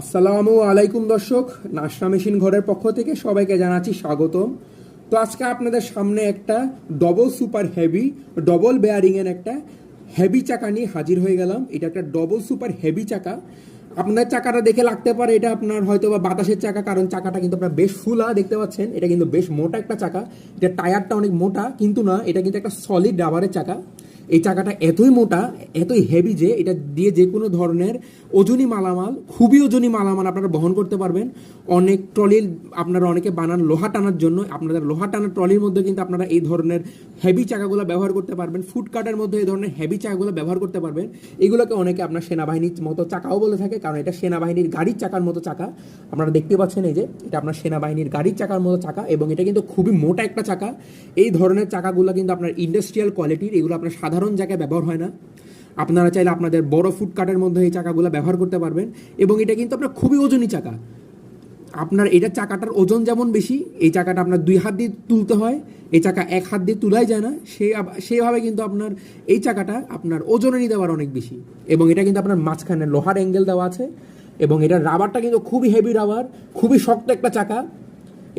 আসসালামু আলাইকুম দর্শক নাশরা মেশিন ঘরের পক্ষ থেকে সবাইকে জানাচ্ছি স্বাগতম। তো আজকে আপনাদের সামনে একটা ডবল সুপার হেভি ডবল বেয়ারিংয়ের একটা হেভি চাকা নিয়ে হাজির হয়ে গেলাম। এটা একটা ডবল সুপার হেভি চাকা। আপনার চাকাটা দেখে লাগতে পারে, এটা আপনার হয়তো বা বাতাসের চাকা, কারণ চাকাটা কিন্তু আপনার বেশ ফুলা দেখতে পাচ্ছেন। এটা কিন্তু বেশ মোটা একটা চাকা। এটা টায়ারটা অনেক মোটা, কিন্তু না, এটা কিন্তু একটা সলিড রাবারের চাকা। এই চাকাটা এতই মোটা, এতই হেভি যে এটা দিয়ে যে কোনো ধরনের ওজনী মালামাল, খুবই ওজনী মালামাল আপনারা বহন করতে পারবেন। অনেক ট্রলির আপনারা অনেকে বানান লোহা টানার জন্য। আপনাদের লোহা টানার ট্রলির মধ্যে কিন্তু আপনারা এই ধরনের হেভি চাকাগুলো ব্যবহার করতে পারবেন। ফুডকার্টের মধ্যে এই ধরনের হেভি চাকাগুলো ব্যবহার করতে পারবেন। এগুলোকে অনেকে আপনার সেনাবাহিনীর মতো চাকাও বলে থাকে, কারণ এটা সেনাবাহিনীর গাড়ির চাকার মতো চাকা। আপনারা দেখতে পাচ্ছেন এই যে, এটা আপনার সেনাবাহিনীর গাড়ির চাকার মতো চাকা এবং এটা কিন্তু খুবই মোটা একটা চাকা। এই ধরনের চাকাগুলো কিন্তু আপনার ইন্ডাস্ট্রিয়াল কোয়ালিটির এগুলো আপনার সাধারণ জায়গায় ব্যবহার হয় না। আপনারা চাইলে আপনাদের বড় ফুডকার্টের মধ্যে এই চাকাগুলো ব্যবহার করতে পারবেন এবং এটা কিন্তু আপনার খুবই ওজনী চাকা। আপনার এটা চাকাটার ওজন যেমন বেশি, এই চাকাটা আপনার দুই হাত দিয়ে তুলতে হয়, এই চাকা এক হাত দিয়ে তুলাই যায় না, সে সেভাবে কিন্তু আপনার এই চাকাটা আপনার ওজনে নিতে পারে অনেক বেশি। এবং এটা কিন্তু আপনার মাঝখানে লোহার অ্যাঙ্গেল দেওয়া আছে এবং এটার রাবারটা কিন্তু খুবই হেভি রাবার খুবই শক্ত একটা চাকা।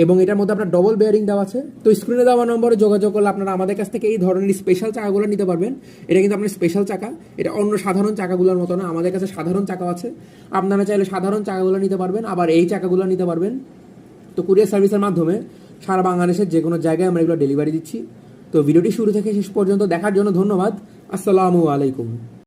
এবং এটার মধ্যে আপনার ডবল বেয়ারিং দেওয়া আছে। তো স্ক্রিনে দেওয়া নম্বরে যোগাযোগ করলে আপনারা আমাদের কাছ থেকে এই ধরনের স্পেশাল চাকাগুলো নিতে পারবেন। এটা কিন্তু আপনার স্পেশাল চাকা। এটা অন্য সাধারণ চাকাগুলোর মতো না, আমাদের কাছে সাধারণ চাকা আছে। আপনারা চাইলে সাধারণ চাকাগুলো নিতে পারবেন, আবার এই চাকাগুলো নিতে পারবেন। তো কুরিয়ার সার্ভিসের মাধ্যমে সারা বাংলাদেশের যে কোনো জায়গায় আমরা এগুলো ডেলিভারি দিচ্ছি। তো ভিডিওটি শুরু থেকে শেষ পর্যন্ত দেখার জন্য ধন্যবাদ। আসসালামু আলাইকুম।